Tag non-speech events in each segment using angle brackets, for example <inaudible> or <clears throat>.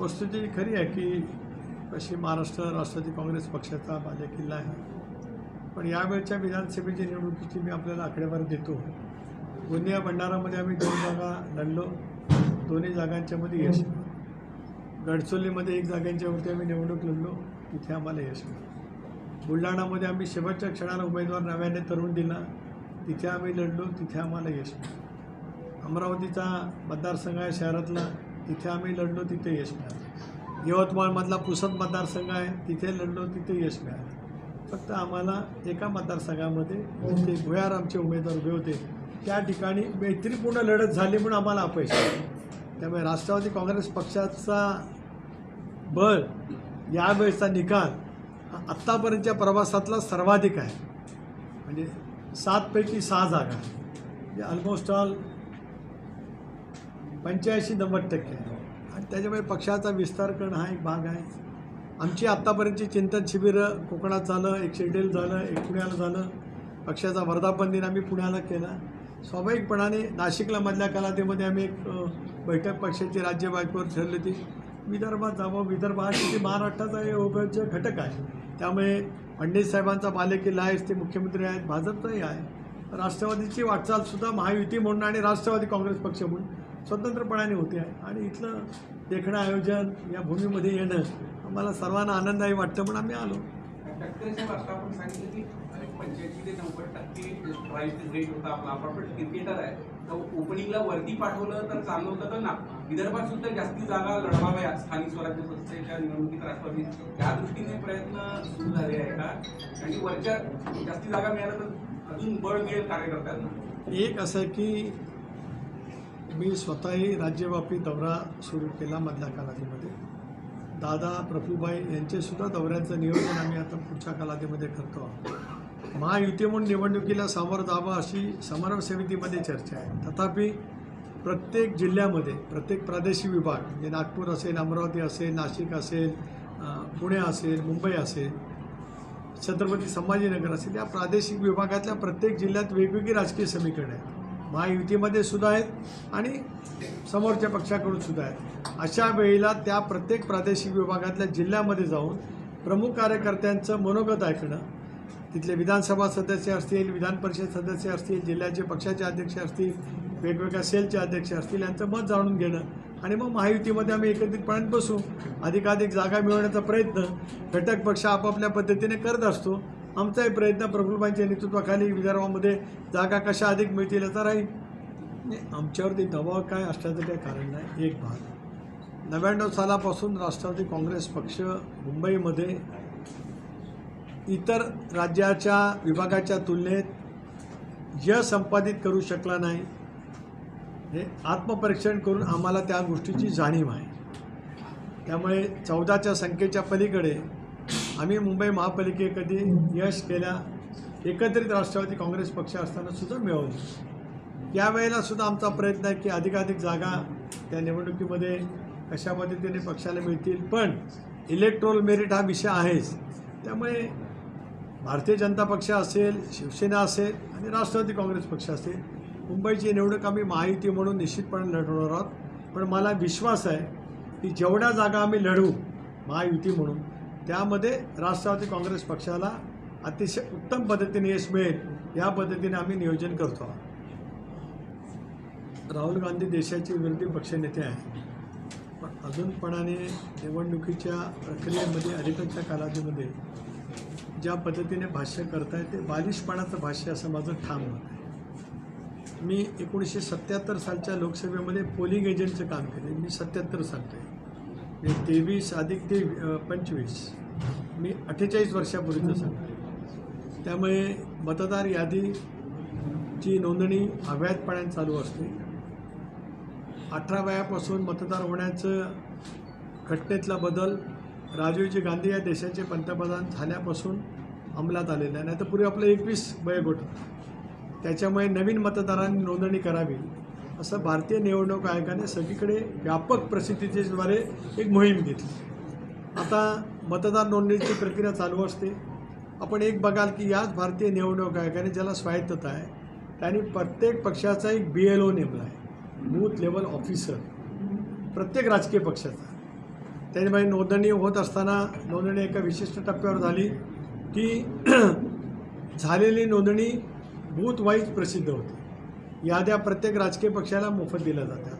वस्तुस्थिती खरी आहे की अशी महाराष्ट्र राष्ट्रवादी काँग्रेस पक्षाचा बालेकिल्ला आहे. पण यावेळच्या विधानसभेच्या निवडणुकीची मी आपल्याला आकडेवारी देतो. गोंदिया भंडारामध्ये आम्ही दोन जागा लढलो. दोन्ही जागांच्यामध्ये यश गडचोलीमध्ये एक जागांच्यावरती आम्ही निवडणूक लढलो. तिथे आम्हाला यश मिळालं बुलढाणामध्ये आम्ही शेवटच्या क्षणाला उमेदवार नव्याने तरुण दिला. तिथे आम्ही लढलो. तिथे आम्हाला यश मिळालं अमरावतीचा मतदारसंघ आहे शहरातला. तिथे आम्ही लढलो तिथे यश मिळालं. यवतमाळमधला पुसद मतदारसंघ आहे तिथे लढलो तिथे यश मिळालं. फक्त आम्हाला एका मतदारसंघामध्ये ते भुयार आमचे उमेदवार उभे होते. त्या ठिकाणी मैत्रीपूर्ण लढत झाली म्हणून आम्हाला अपयश त्यामुळे राष्ट्रवादी काँग्रेस पक्षाचा बळ यावेळेचा निकाल हा आत्तापर्यंतच्या प्रवासातला सर्वाधिक आहे. म्हणजे सातपैकी सहा जागा म्हणजे ऑलमोस्ट ऑल पंच्याऐंशी नव्वद टक्के. आणि त्याच्यामुळे पक्षाचा विस्तार करणं हा एक भाग आहे. आमची आत्तापर्यंतची चिंतन शिबिरं कोकणात झालं एक शेड्यूल झालं एक पुण्याला झालं. पक्षाचा वर्धापन दिन आम्ही पुण्याला केला. स्वाभाविकपणाने नाशिकला मधल्या कलातेमध्ये आम्ही एक बैठक पक्षाची राज्य बायकोवर ठरली होती. विदर्भात जावं विदर्भ हा शेवटी महाराष्ट्राचा हे अविभाज्य घटक आहे. त्यामुळे पंडित साहेबांचा बालेकिल्ला आहेच ते मुख्यमंत्री आहेत भाजपचाही आहे. राष्ट्रवादीची वाटचालसुद्धा महायुती म्हणून आणि राष्ट्रवादी काँग्रेस पक्ष म्हणून. स्वतंत्रपणाने होते. आहे आणि इथलं देखणं आयोजन या भूमीमध्ये येणं आम्हाला सर्वांना आनंददायी वाटतं म्हणून आम्ही आलो. आपण सांगितलं की पंच्याऐंशी ते नव्वद टक्के प्राईस रेट होता आपला. आपण पण क्रिकेटर आहे? तर ओपनिंगला वरती पाठवलं तर चांगलं होतं तर ना. विदर्भात सुद्धा जास्ती जागा लढवाव्या स्थानिक स्वराज्य संस्थेच्या निवडणुकीत राष्ट्रवादी. त्या दृष्टीने प्रयत्न सुरू झाले आहे का? आणि वरच्या जास्ती जागा मिळाल्या तर अजून बळ मिळेल कार्यकर्त्यांना. एक असं की मी स्वतःही राज्यव्यापी दौरा सुरू केला मधल्या कालावधीमध्ये. दादा प्रभूबाई यांचेसुद्धा दौऱ्यांचं नियोजन आम्ही आता पुढच्या कालावधीमध्ये करतो आहोत. महायुती म्हणून निवडणुकीला सामोरं जावं अशी समन्वय समितीमध्ये चर्चा आहे. तथापि प्रत्येक जिल्ह्यामध्ये प्रत्येक प्रादेशिक विभाग म्हणजे नागपूर असेल अमरावती असेल नाशिक असेल पुणे असेल मुंबई असेल छत्रपती संभाजीनगर असेल या प्रादेशिक विभागातल्या प्रत्येक जिल्ह्यात वेगवेगळी राजकीय समीकरणं आहेत. महायुतीमध्ये सुद्धा आहेत आणि समोरच्या पक्षाकडून सुद्धा आहेत. अशा वेळेला त्या प्रत्येक प्रादेशिक विभागातल्या जिल्ह्यामध्ये जाऊन प्रमुख कार्यकर्त्यांचं मनोगत ऐकणं तिथले विधानसभा सदस्य असतील विधान परिषद सदस्य असतील जिल्ह्याचे पक्षाचे अध्यक्ष असतील वेगवेगळ्या सेलचे अध्यक्ष असतील यांचं मत जाणून घेणं आणि मग महायुतीमध्ये आम्ही एकत्रितपणे बसू. अधिकाधिक जागा मिळवण्याचा प्रयत्न घटक पक्ष आपापल्या पद्धतीने करत असतो. आमचाही प्रयत्न प्रफुल्लबाईंच्या नेतृत्वाखाली विदर्भामध्ये जागा कशा अधिक मिळतील याचा राहील? नाही, आमच्यावरती दबाव काय असल्याचं काही कारण नाही एक भाग नव्याण्णव सालापासून राष्ट्रवादी काँग्रेस पक्ष मुंबईमध्ये इतर राज्याच्या विभागाच्या तुलनेत यश संपादित करू शकला नाही. हे आत्मपरीक्षण करून आम्हाला त्या गोष्टीची जाणीव आहे. त्यामुळे चौदाच्या संख्येच्या पलीकडे आम्ही मुंबई महापालिके कधी यश केल्या एकत्रित राष्ट्रवादी काँग्रेस पक्ष असताना सुद्धा मिळवली. यावेळेला सुद्धा आमचा प्रयत्न आहे की अधिकाधिक जागा त्या निवडणुकीमध्ये कशा पद्धतीने पक्षाला मिळतील. पण इलेक्ट्रोल मेरिट हा विषय आहेच. त्यामुळे भारतीय जनता पक्ष असेल शिवसेना असेल आणि राष्ट्रवादी काँग्रेस पक्ष असेल मुंबईची निवडणूक आम्ही महायुती म्हणून निश्चितपणे लढवणार आहोत. पण मला विश्वास आहे की जेवढ्या जागा आम्ही लढू महायुती म्हणून त्यामध्ये राष्ट्रवादी काँग्रेस पक्षाला अतिशय उत्तम पद्धतीने यश मिळेल या पद्धतीने आम्ही नियोजन करतो. आहोत राहुल गांधी देशाचे विरोधी पक्षनेते आहेत. पण अजूनपणाने निवडणुकीच्या प्रक्रियेमध्ये अलीकडच्या कालावधीमध्ये ज्या पद्धतीने भाष्य करताय ते बालिशपणाचं भाष्य असं माझं ठाम मत आहे. मी एकोणीसशे सत्याहत्तर सालच्या लोकसभेमध्ये पोलिंग एजंटचं काम केले मी सत्याहत्तर सांगतो आहे. म्हणजे तेवीस अधिक ते पंचवीस. मी अठ्ठेचाळीस वर्षापूर्वीचं सांगतो. त्यामुळे मतदार यादीची नोंदणी अवैधपणाने चालू असते. अठरा वयापासून मतदार होण्याचं घटनेतला बदल राजीवजी गांधी या देशाचे पंतप्रधान झाल्यापासून अंमलात आलेलं आहे. नाही तर पूर्वी आपलं एकवीस वयोगट. त्याच्यामुळे नवीन मतदारांनी नोंदणी करावी. असं भारतीय निवडणूक आयोगाने सगळीकडे व्यापक प्रसिद्धीतेद्वारे एक मोहीम घेतली. आता मतदार नोंदणीची प्रक्रिया चालू असते. आपण एक बघाल की याच भारतीय निवडणूक आयोगाने ज्याला स्वायत्तता आहे त्यांनी प्रत्येक पक्षाचा एक बी एल ओ नेमला आहे. बूथ लेवल ऑफिसर प्रत्येक राजकीय पक्षाचा. त्याच्यामुळे नोंदणी होत असताना नोंदणी एका विशिष्ट टप्प्यावर झाली की <clears throat> झालेली नोंदणी बूथ वाईज प्रसिद्ध होते. याद्या प्रत्येक राजकीय पक्षाला मोफत दिल्या जातात.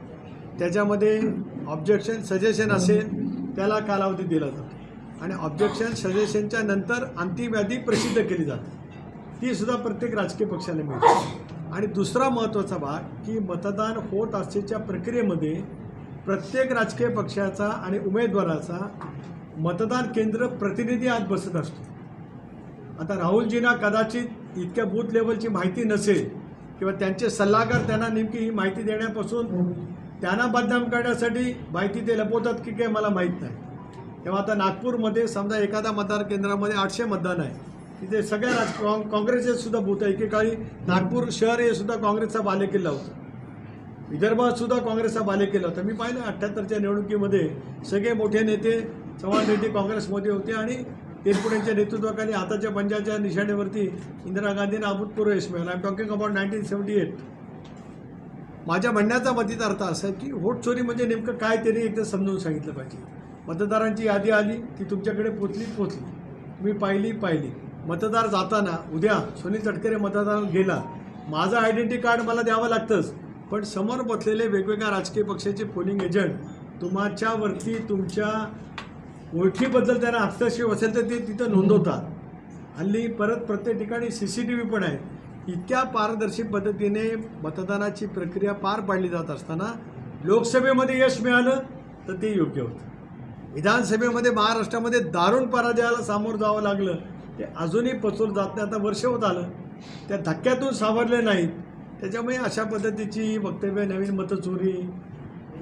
त्याच्यामध्ये ऑब्जेक्शन सजेशन असेल त्याला कालावधी दिला जातो. आणि ऑब्जेक्शन सजेशनच्या नंतर अंतिम यादी प्रसिद्ध केली जाते. ती सुद्धा प्रत्येक राजकीय पक्षाला मिळते. आणि दुसरा महत्त्वाचा भाग की मतदान होत असल्याच्या प्रक्रियेमध्ये प्रत्येक राजकीय पक्षाचा आणि उमेदवाराचा मतदान केंद्र प्रतिनिधी आज बसत असतो. आता राहुलजींना कदाचित इतक्या बूथ लेवलची माहिती नसेल किंवा त्यांचे सल्लागार त्यांना नेमकी ही माहिती देण्यापासून त्यांना बदनाम करण्यासाठी माहिती ते लपवतात की काय मला माहीत नाही. तेव्हा आता नागपूरमध्ये समजा एखाद्या मतदार केंद्रामध्ये आठशे मतदान आहे. तिथे सगळ्या राज काँ- काँग्रेसचे सुद्धा बूथ आहे. एकेकाळी नागपूर शहर हे सुद्धा काँग्रेसचा बालेकिल्ला होता. विदर्भात सुद्धा काँग्रेसचा बालेकिल्ला होता. मी पाहिलं अठ्ठ्याहत्तरच्या निवडणुकीमध्ये सगळे मोठे नेते चव्हाण रेड्डी काँग्रेसमध्ये होते आणि तेलपुड्यांच्या नेतृत्वाखाली आताच्या पंजाच्या निशाणेवरती इंदिरा गांधींना अभूतपूर्व यश मिळालं. I am talking about nineteen seventy eight माझ्या म्हणण्याचा मतीत अर्थ असा आहे की व्होट चोरी म्हणजे नेमकं काय त्यांनी एकदा समजून सांगितलं पाहिजे. मतदारांची यादी आली ती तुमच्याकडे पोचली पोचली. तुम्ही पाहिली पाहिली. मतदार जाताना उद्या सुनील तटकरे मतदार गेला. माझं आयडेंटिटी कार्ड मला द्यावं लागतंच. पण समोर बसलेले वेगवेगळ्या राजकीय पक्षाचे पोलिंग एजंट तुमच्यावरती तुमच्या ओळखीबद्दल त्यांना हस्तक्षेप असेल तर ते तिथं नोंदवतात. हल्ली परत प्रत्येक ठिकाणी सी सी टी व्ही पण आहे. इतक्या पारदर्शी पद्धतीने मतदानाची प्रक्रिया पार पाडली जात असताना लोकसभेमध्ये यश मिळालं तर ते योग्य होतं. विधानसभेमध्ये महाराष्ट्रामध्ये दारुण पराजयाला सामोरं जावं लागलं. ते अजूनही पचवलं जात नाही. आता वर्ष होत आलं. त्या धक्क्यातून सावरले नाहीत. त्याच्यामुळे अशा पद्धतीची वक्तव्य नवीन मतचोरी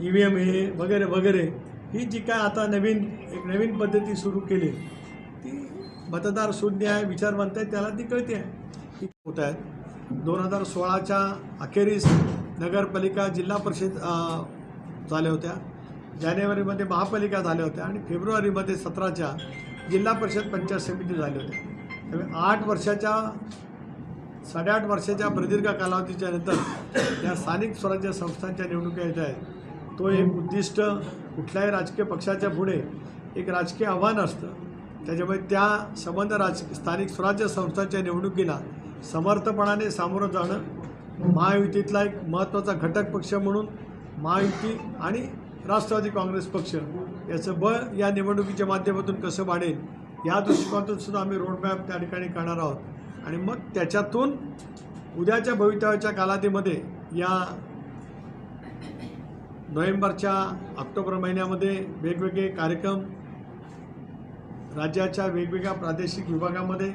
ई व्ही एम हे वगैरे वगैरे ही जी काय आता नवीन एक नवीन पद्धती सुरू केली ती मतदार शून्य आहे विचारवंत आहे त्याला ती कळते आहे. की होत आहेत? दोन हजार सोळाच्या अखेरीस नगरपालिका जिल्हा परिषद झाल्या होत्या. जानेवारीमध्ये महापालिका झाल्या होत्या आणि फेब्रुवारीमध्ये सतराच्या जिल्हा परिषद पंचायत समिती झाल्या होत्या. त्यामुळे आठ वर्षाच्या साडेआठ वर्षाच्या प्रदीर्घ कालावधीच्या नंतर या स्थानिक स्वराज्य संस्थांच्या निवडणुका येत आहेत. तो एक उद्दिष्ट कुठल्याही राजकीय पक्षाच्या पुढे एक राजकीय आव्हान असतं. त्याच्यामुळे त्या संबंध राज स्थानिक स्वराज्य संस्थांच्या निवडणुकीला समर्थपणाने सामोरं जाणं महायुतीतला एक महत्त्वाचा घटक पक्ष म्हणून महायुती आणि राष्ट्रवादी काँग्रेस पक्ष याचं बळ या निवडणुकीच्या माध्यमातून कसं वाढेल या दृष्टिकोनातून सुद्धा आम्ही रोडमॅप त्या ठिकाणी करणार आहोत. आणि मग त्याच्यातून उद्याच्या भवितव्याच्या कालावधीमध्ये या नोव्हेंबरच्या ऑक्टोबर महिन्यामध्ये वेगवेगळे कार्यक्रम राज्याच्या वेगवेगळ्या प्रादेशिक विभागामध्ये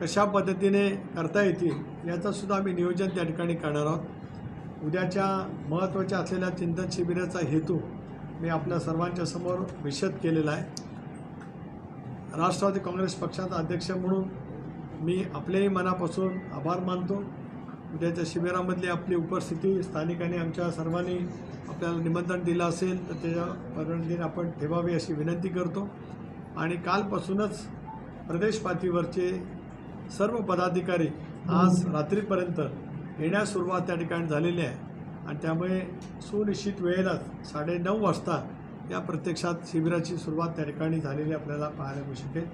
कशा पद्धतीने करता येतील याचंसुद्धा आम्ही नियोजन त्या ठिकाणी करणार आहोत. उद्याच्या महत्त्वाच्या असलेल्या चिंतन शिबिराचा हेतू मी आपल्या सर्वांच्या समोर विशद केलेला आहे. राष्ट्रवादी काँग्रेस पक्षाचा अध्यक्ष म्हणून मी आपलेही मनापासून आभार मानतो. उद्याच्या शिबिरामधली आपली उपस्थिती स्थानिकांनी आमच्या सर्वांनी आपल्याला निमंत्रण दिलं असेल तर त्याच्या परवानगीने आपण ठेवावी अशी विनंती करतो. आणि कालपासूनच प्रदेश पातळीवरचे सर्व पदाधिकारी आज रात्रीपर्यंत येण्यास सुरुवात त्या ठिकाणी झालेली आहे. आणि त्यामुळे सुनिश्चित वेळेलाच साडेनऊ वाजता या प्रत्यक्षात शिबिराची सुरुवात त्या ठिकाणी झालेली आपल्याला पाहायला मिळू शकेल.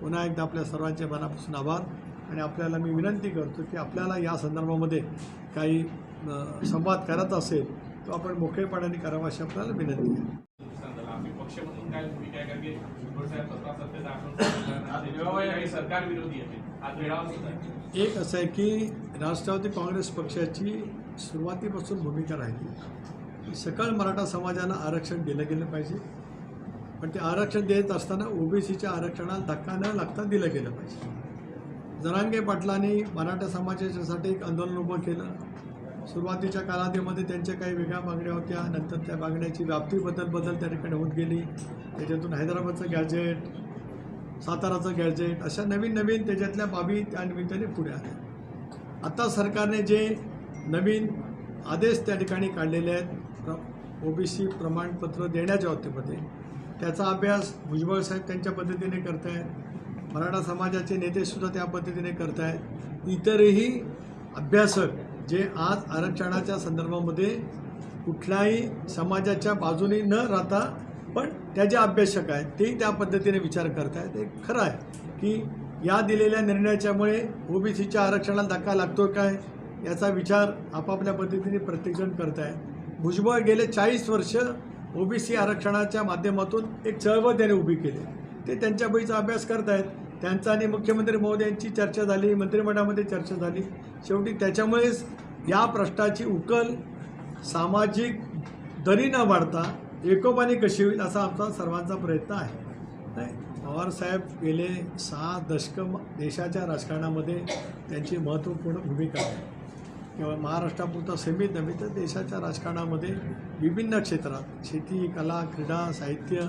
पुन्हा एकदा आपल्या सर्वांच्या मनापासून आभार. आणि आपल्याला मी विनंती करतो की आपल्याला या संदर्भामध्ये काही संवाद करत असेल तो आपण मोकळेपणाने करावा अशी आपल्याला विनंती आहे. सरकार एक असं आहे की राष्ट्रवादी काँग्रेस पक्षाची सुरुवातीपासून भूमिका राहिली. सकळ मराठा समाजाला आरक्षण दिलं गेलं पाहिजे. पण ते आरक्षण देत असताना ओबीसीच्या आरक्षणाला धक्का न लागता दिलं गेलं पाहिजे. जरांगे पाटलांनी मराठा समाजाच्यासाठी एक आंदोलन उभं केलं. सुरुवातीच्या कालावधीमध्ये त्यांच्या काही वेगळ्या मागण्या होत्या. नंतर त्या मागण्याची व्याप्ती बदल बदल त्या ठिकाणी होत गेली. त्याच्यातून हैदराबादचं गॅजेट साताराचं गॅजेट अशा नवीन नवीन त्याच्यातल्या बाबी त्या निमित्ताने पुढे आल्या. आता सरकारने जे नवीन आदेश त्या ठिकाणी काढलेले आहेत प्र ओबीसी प्रमाणपत्र देण्याच्या बाबतीमध्ये त्याचा अभ्यास भुजबळ साहेब त्यांच्या पद्धतीने करत आहेत मराठा समाजाचे नेतेसुद्धा त्या पद्धतीने करत आहेत इतरही अभ्यासक जे आज आरक्षणाच्या संदर्भामध्ये कुठल्याही समाजाच्या बाजूने न राहता पण त्या ज्या अभ्यासक आहेत तेही त्या पद्धतीने विचार करत आहेत हे खरं आहे की या दिलेल्या निर्णयाच्यामुळे ओबीसीच्या आरक्षणाला धक्का लागतो काय याचा विचार आपापल्या पद्धतीने प्रत्येकजण करत आहे भुजबळ गेले चाळीस वर्ष ओबीसी आरक्षणाच्या माध्यमातून एक चळवळ त्याने उभी केली. ते त्यांच्या बळीचा अभ्यास करत आहेत त्यांचा आणि मुख्यमंत्री महोदयांची चर्चा झाली मंत्रिमंडळामध्ये चर्चा झाली. शेवटी त्याच्यामुळेच या प्रश्नाची उकल सामाजिक दरी न वाढता एकोपाने कशी होईल असा आमचा सर्वांचा प्रयत्न आहे. नाही पवारसाहेब गेले सहा दशकं देशाच्या राजकारणामध्ये त्यांची महत्त्वपूर्ण भूमिका आहे. किंवा महाराष्ट्रापुरता सीमित नव्हे तर देशाच्या राजकारणामध्ये विभिन्न क्षेत्रात शेती कला क्रीडा साहित्य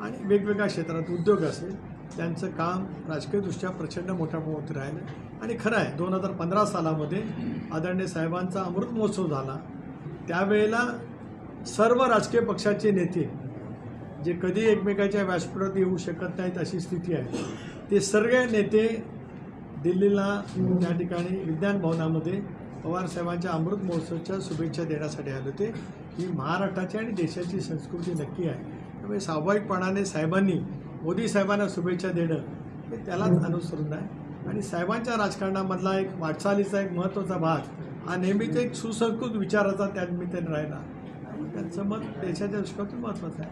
आणि वेगवेगळ्या क्षेत्रात उद्योग असेल त्यांचं काम राजकीयदृष्ट्या प्रचंड मोठ्या होत राहिलं. आणि खरं आहे दोन हजार पंधरा सालामध्ये आदरणीय साहेबांचा अमृत महोत्सव झाला. त्यावेळेला सर्व राजकीय पक्षाचे नेते जे कधी एकमेकाच्या व्यासपीठात येऊ शकत नाहीत अशी स्थिती आहे ते सर्व नेते दिल्लीला त्या ठिकाणी विज्ञान भवनामध्ये पवारसाहेबांच्या अमृत महोत्सवाच्या शुभेच्छा देण्यासाठी आले होते. ही महाराष्ट्राची आणि देशाची संस्कृती नक्की आहे. त्यामुळे स्वाभाविकपणाने साहेबांनी मोदी साहेबांना शुभेच्छा देणं हे त्यालाच अनुसरून आहे. आणि साहेबांच्या राजकारणामधला एक वाटचालीचा एक महत्त्वाचा भाग हा नेहमीच एक सुसंस्कृत विचाराचा त्यानिमित्ताने राहिला. त्यांचं मत देशाच्या दृष्टीकोनातून महत्त्वाचं आहे.